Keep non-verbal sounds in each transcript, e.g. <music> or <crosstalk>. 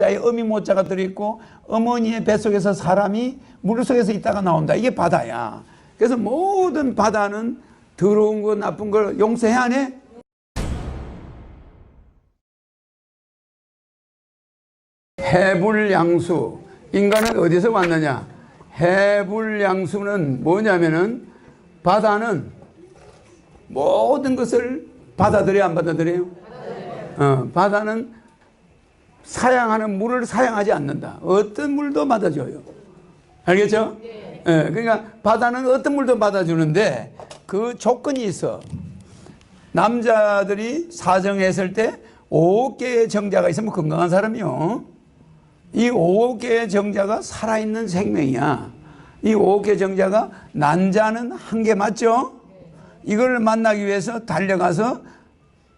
자의 어미 모자가 들어있고 어머니의 뱃속에서 사람이 물속에서 있다가 나온다. 이게 바다야. 그래서 모든 바다는 더러운 거 나쁜 걸 용서해야 하네? 해불양수. 인간은 어디서 왔느냐? 해불양수는 뭐냐면은 바다는 모든 것을 받아들여 안 받아들여요? 어, 바다는 사양하는 물을 사양하지 않는다. 어떤 물도 받아줘요. 알겠죠? 예, 그러니까 바다는 어떤 물도 받아주는데 그 조건이 있어. 남자들이 사정했을 때 5개의 정자가 있으면 건강한 사람이요. 이 5개의 정자가 살아있는 생명이야. 이 5개 정자가 난자는 한 개 맞죠? 이걸 만나기 위해서 달려가서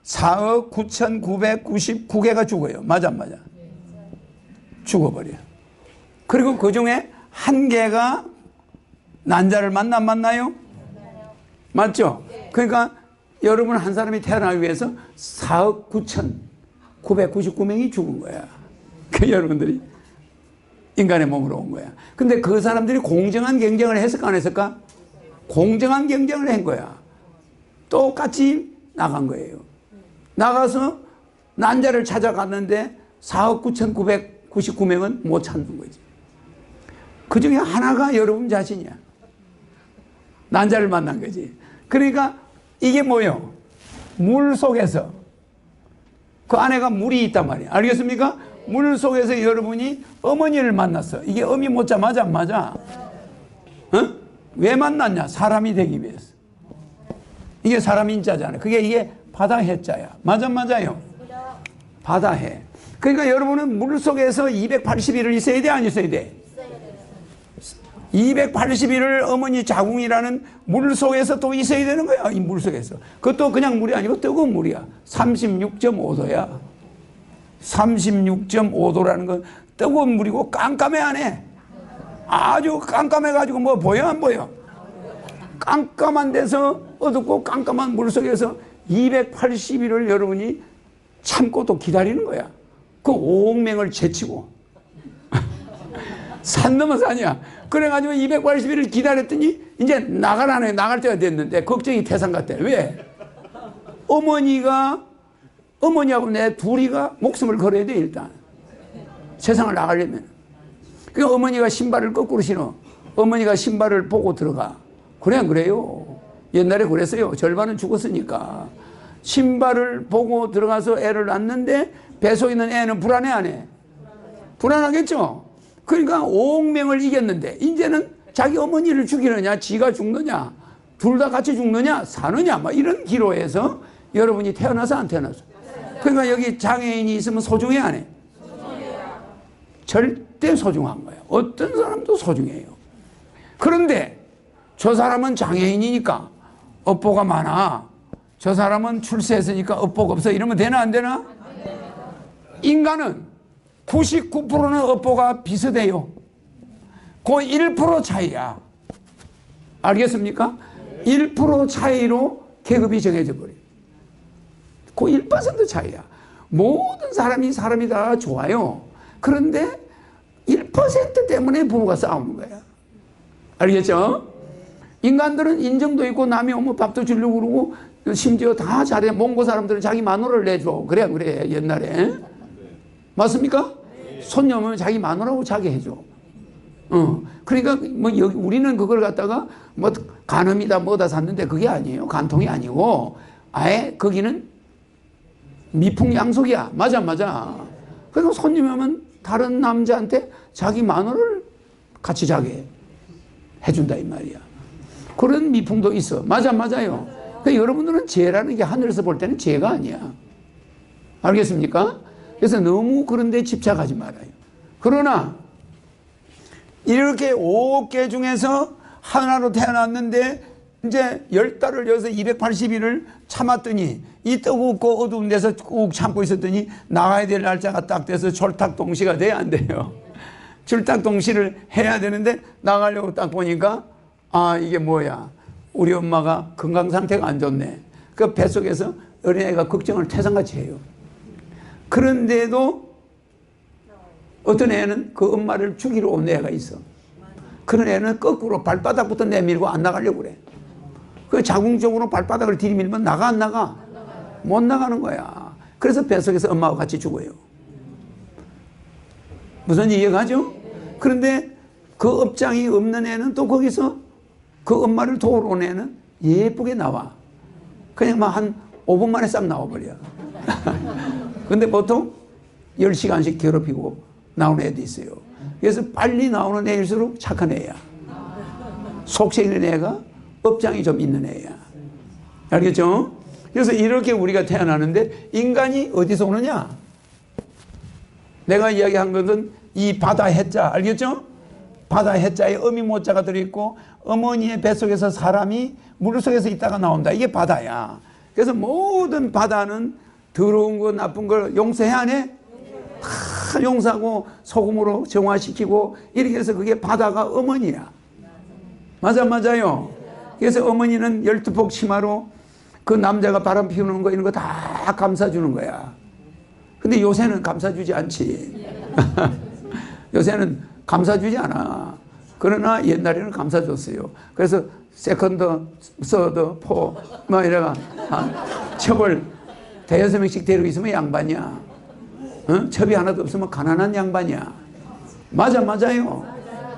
4억 9,999개가 죽어요. 맞아, 안 맞아? 죽어버려. 그리고 그 중에 한 개가 난자를 만나 안 만나요? 맞죠? 그러니까 여러분 한 사람이 태어나기 위해서 4억 9,999명이 죽은 거야. <laughs> 그 여러분들이 인간의 몸으로 온 거야. 근데 그 사람들이 공정한 경쟁을 했을까 안 했을까? 공정한 경쟁을 한 거야. 똑같이 나간 거예요. 나가서 난자를 찾아갔는데 4억 9,999명은 못 찾는 거지. 그 중에 하나가 여러분 자신이야. 난자를 만난 거지. 그러니까 이게 뭐요? 물 속에서 그 안에가 물이 있단 말이야. 알겠습니까? 물 속에서 여러분이 어머니를 만났어. 이게 어미 못자 맞아 안 맞아? 어? 왜 만났냐? 사람이 되기 위해서. 이게 사람 인자잖아. 그게 이게 바다 해자야. 맞아 맞아요? 바다 해. 그러니까 여러분은 물 속에서 280일을 있어야 돼, 안 있어야 돼? 280일을 어머니 자궁이라는 물 속에서 또 있어야 되는 거야. 이 물 속에서. 그것도 그냥 물이 아니고 뜨거운 물이야. 36.5도야. 36.5도라는 건 뜨거운 물이고 깜깜해 안 해. 아주 깜깜해가지고 뭐 보여 안 보여? 깜깜한 데서 어둡고 깜깜한 물 속에서 280일을 여러분이 참고 또 기다리는 거야. 그 5억 명을 제치고. <laughs> 산 넘어 산이야. 그래가지고 280일을 기다렸더니 이제 나가라네. 나갈 때가 됐는데 걱정이 태산 같대. 왜? 어머니가 어머니하고 내 둘이가 목숨을 걸어야 돼 일단. 세상을 나가려면. 그 어머니가 신발을 거꾸로 신어. 어머니가 신발을 보고 들어가. 그래 안 그래요? 옛날에 그랬어요. 절반은 죽었으니까. 신발을 보고 들어가서 애를 낳는데 뱃속에 있는 애는 불안해 안 해? 불안하겠죠? 그러니까 5억 명을 이겼는데 이제는 자기 어머니를 죽이느냐 지가 죽느냐 둘 다 같이 죽느냐 사느냐 막 이런 기로에서 여러분이 태어나서 안 태어나서 그러니까 여기 장애인이 있으면 소중해 안 해? 절대 소중한 거야. 어떤 사람도 소중해요. 그런데 저 사람은 장애인이니까 업보가 많아. 저 사람은 출세했으니까 업보가 없어. 이러면 되나 안 되나? 인간은 99%는 업보가 비슷해요. 그 1% 차이야. 알겠습니까? 1% 차이로 계급이 정해져 버려요. 그 1% 차이야. 모든 사람이 사람이 다 좋아요. 그런데 1% 때문에 부부가 싸우는 거야. 알겠죠? 인간들은 인정도 있고 남이 오면 밥도 주려고 그러고 심지어 다 잘해. 몽고 사람들은 자기 마누라를 내줘. 그래, 그래. 옛날에. 맞습니까? 손녀 오면 자기 마누라고 자기 해줘. 어. 그러니까 뭐 여기 우리는 그걸 갖다가 뭐 간음이다 뭐다 샀는데 그게 아니에요. 간통이 아니고 아예 거기는 미풍양속이야. 맞아, 맞아. 그러니까 손님이 오면 다른 남자한테 자기 마누라를 같이 자게 해준다 이 말이야. 그런 미풍도 있어. 맞아, 맞아요. 그러니까 여러분들은 죄라는 게 하늘에서 볼 때는 죄가 아니야. 알겠습니까? 그래서 너무 그런 데 집착하지 말아요. 그러나 이렇게 5개 중에서 하나로 태어났는데 이제 열 달을 여기서 280일을 참았더니 이 뜨겁고 어두운 데서 꾹 참고 있었더니 나가야 될 날짜가 딱 돼서 철탁동시가 돼야 안 돼요. <laughs> 철탁동시를 해야 되는데 나가려고 딱 보니까 아 이게 뭐야 우리 엄마가 건강 상태가 안 좋네. 그 뱃속에서 어린애가 걱정을 태산같이 해요. 그런데도 어떤 애는 그 엄마를 죽이러 온 애가 있어. 그런 애는 거꾸로 발바닥부터 내밀고 안 나가려고 그래. 그 자궁적으로 발바닥을 들이밀면 나가 안 나가? 못 나가는 거야. 그래서 뱃속에서 엄마와 같이 죽어요. 무슨 이해가죠? 그런데 그 업장이 없는 애는 또 거기서 그 엄마를 도우러 온 애는 예쁘게 나와. 그냥 막 한 5분 만에 싹 나와버려. <laughs> 근데 보통 10시간씩 괴롭히고 나오는 애도 있어요. 그래서 빨리 나오는 애일수록 착한 애야. 속세 있는 애가 업장이 좀 있는 애야. 알겠죠? 그래서 이렇게 우리가 태어나는데 인간이 어디서 오느냐? 내가 이야기한 것은 이 바다 해자 알겠죠? 바다 해자에 어미 모자가 들어있고 어머니의 뱃속에서 사람이 물속에서 있다가 나온다. 이게 바다야. 그래서 모든 바다는 더러운 거 나쁜 걸 용서해야 안 해? 다 용서하고 소금으로 정화시키고 이렇게 해서 그게 바다가 어머니야. 맞아 맞아요. 그래서 어머니는 열두폭 치마로 그 남자가 바람 피우는 거 이런 거 다 감싸주는 거야. 근데 요새는 감싸주지 않지. <laughs> 요새는 감싸주지 않아. 그러나 옛날에는 감싸줬어요. 그래서 세컨드, 서드, 포, 뭐 이래가 아, 첩을 대여섯 명씩 데리고 있으면 양반이야. 어? 첩이 하나도 없으면 가난한 양반이야. 맞아, 맞아요.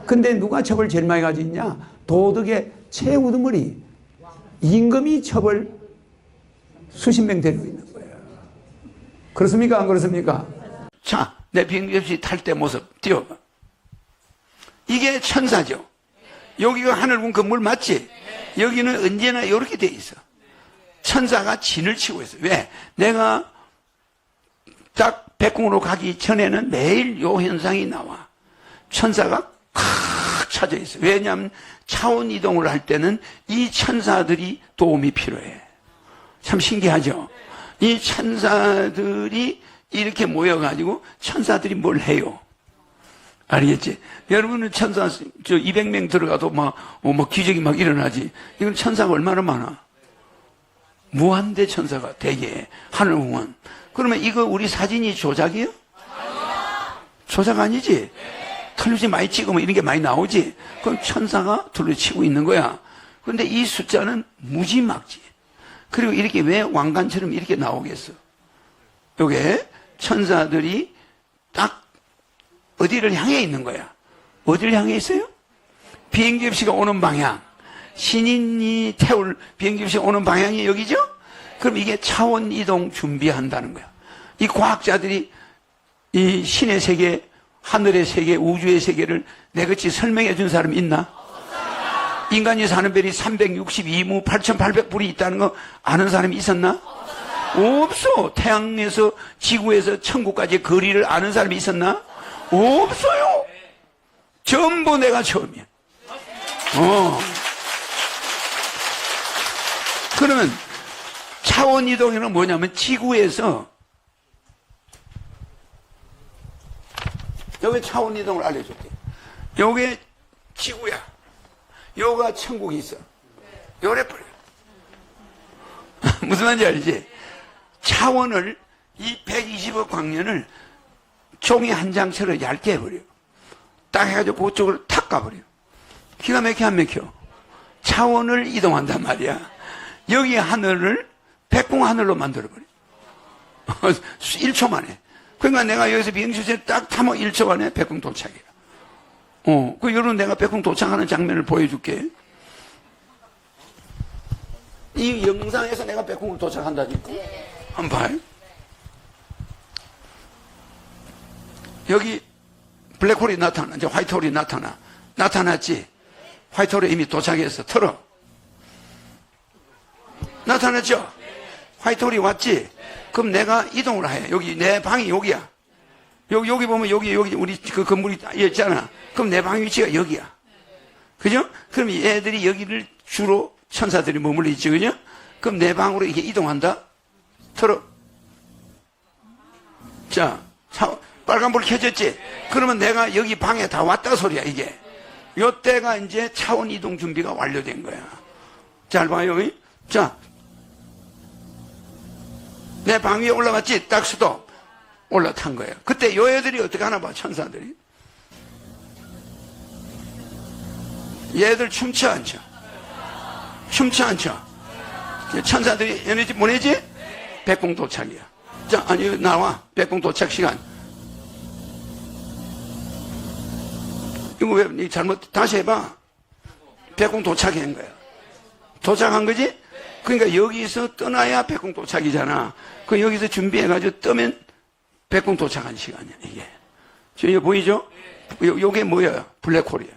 근데 누가 첩을 제일 많이 가지고 있냐? 도덕의 최우두머리. 임금이 첩을 수십 명 데리고 있는 거예요. 그렇습니까? 안 그렇습니까? 자, 내 비행기 없이 탈 때 모습 띄워봐. 이게 천사죠. 여기가 하늘군 건물 맞지? 여기는 언제나 이렇게 돼 있어. 천사가 진을 치고 있어. 왜? 내가 딱 백궁으로 가기 전에는 매일 요 현상이 나와. 천사가 칵 차져 있어. 왜냐하면 차원 이동을 할 때는 이 천사들이 도움이 필요해. 참 신기하죠? 이 천사들이 이렇게 모여가지고 천사들이 뭘 해요? 알겠지? 여러분은 천사, 저 200명 들어가도 막, 어, 막 기적이 막 일어나지. 이건 천사가 얼마나 많아? 무한대 천사가 대개 하늘공원. 그러면 이거 우리 사진이 조작이요? 조작 아니지? 틀리지 많이 찍으면 이런 게 많이 나오지? 그럼 천사가 둘러치고 있는 거야. 근데 이 숫자는 무지막지. 그리고 이렇게 왜 왕관처럼 이렇게 나오겠어? 요게 천사들이 딱 어디를 향해 있는 거야. 어디를 향해 있어요? 비행기 없이가 오는 방향. 신인이 태울 비행기 없이 오는 방향이 여기죠? 그럼 이게 차원 이동 준비한다는 거야. 이 과학자들이 이 신의 세계, 하늘의 세계, 우주의 세계를 내같이 설명해 준 사람 있나? 인간이 사는 별이 362무 8,800불이 있다는 거 아는 사람이 있었나? 없어. 태양에서 지구에서 천국까지 거리를 아는 사람이 있었나? 없어요. 전부 내가 처음이야. 어. 그러면 차원 이동에는 뭐냐면 지구에서 여기 차원 이동을 알려줄게. 요게 지구야. 요가 천국이 있어. 요래 버려. <laughs> 무슨 말인지 알지? 차원을 이 120억 광년을 종이 한 장처럼 얇게 해버려. 딱 해가지고 그쪽을 탁 가버려. 기가 막혀 안 막혀. 차원을 이동한단 말이야. 여기 하늘을 백궁 하늘로 만들어버려. 1초 <laughs> 만에. 그러니까 내가 여기서 비행시에 딱 타면 1초 만에 백궁 도착이야. 어, 그 여러분 내가 백궁 도착하는 장면을 보여줄게. 이 영상에서 내가 백궁을 도착한다니까. 한번 봐요. 여기 블랙홀이 나타나, 이제 화이트홀이 나타나. 나타났지? 화이트홀에 이미 도착했어. 털어. 나타났죠? 화이트홀이 왔지? 그럼 내가 이동을 해. 여기 내 방이 여기야. 여기, 여기 보면 여기, 여기 우리 그 건물이 있잖아. 그럼 내 방 위치가 여기야. 그죠? 그럼 얘들이 여기를 주로 천사들이 머물러 있지, 그죠? 그럼 내 방으로 이게 이동한다? 털어. 자, 차, 빨간불 켜졌지? 그러면 내가 여기 방에 다 왔다 소리야, 이게. 요 때가 이제 차원 이동 준비가 완료된 거야. 잘 봐요. 자, 내 방 위에 올라갔지? 딱 스톱. 올라탄 거예요. 그때 요 애들이 어떻게 하나 봐, 천사들이. 얘들 춤춰 안 춰? 춤춰 안 춰? 천사들이 얘네 집 뭐네지? 백공 도착이야. 자, 아니, 나와. 백공 도착 시간. 이거 왜, 니 잘못, 다시 해봐. 백공 도착한 거야. 도착한 거지? 그러니까 여기서 떠나야 백공 도착이잖아. 그 여기서 준비해가지고 뜨면 백공 도착한 시간이야, 이게. 지금 이거 보이죠? 요, 요게 뭐야? 블랙홀이야.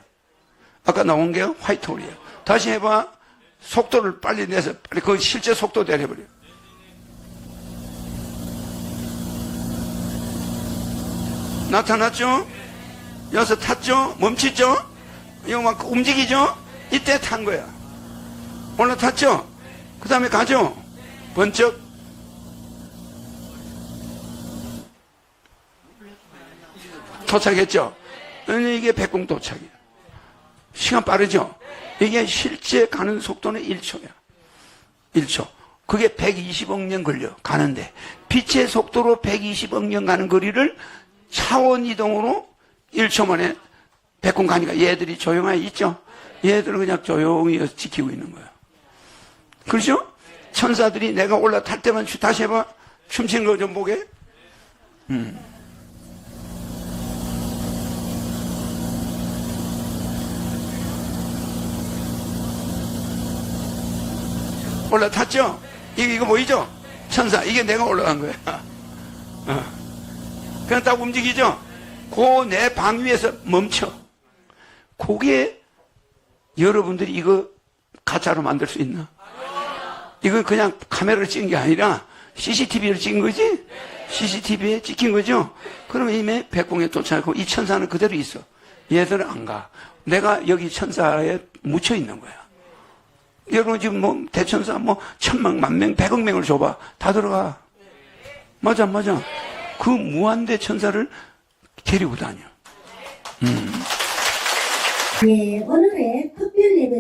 아까 나온 게 화이트홀이야. 다시 해봐. 속도를 빨리 내서, 빨리 그 실제 속도 내려버려. 나타났죠? 여기서 탔죠? 멈췄죠? 이거 막 움직이죠? 이때 탄 거야. 올라탔죠? 그 다음에 가죠? 번쩍. 도착했죠? 이게 백공 도착이야. 시간 빠르죠? 이게 실제 가는 속도는 1초야. 1초. 그게 120억 년 걸려, 가는데. 빛의 속도로 120억 년 가는 거리를 차원 이동으로 1초 만에 백공 가니까 얘들이 조용하게 있죠? 얘들은 그냥 조용히 지키고 있는 거야. 그렇죠? 천사들이 내가 올라탈 때만 추- 다시 해봐. 춤추는 거 좀 보게. 음. 올라탔죠? 이거, 이거 보이죠? 천사. 이게 내가 올라간 거야. <laughs> 어. 그냥 딱 움직이죠? 그 내 방 위에서 멈춰. 그게 여러분들이 이거 가짜로 만들 수 있나? 이거 그냥 카메라를 찍은 게 아니라 CCTV를 찍은 거지? CCTV에 찍힌 거죠? 그러면 이미 백공에 도착하고 이 천사는 그대로 있어. 얘들은 안 가. 내가 여기 천사에 묻혀 있는 거야. 여러분 지금 뭐 대천사 뭐 천명, 만명, 백억 명을 줘봐. 다 들어가. 맞아, 맞아. 그 무한대 천사를 데리고 다녀. 예, 오늘의 특별 예배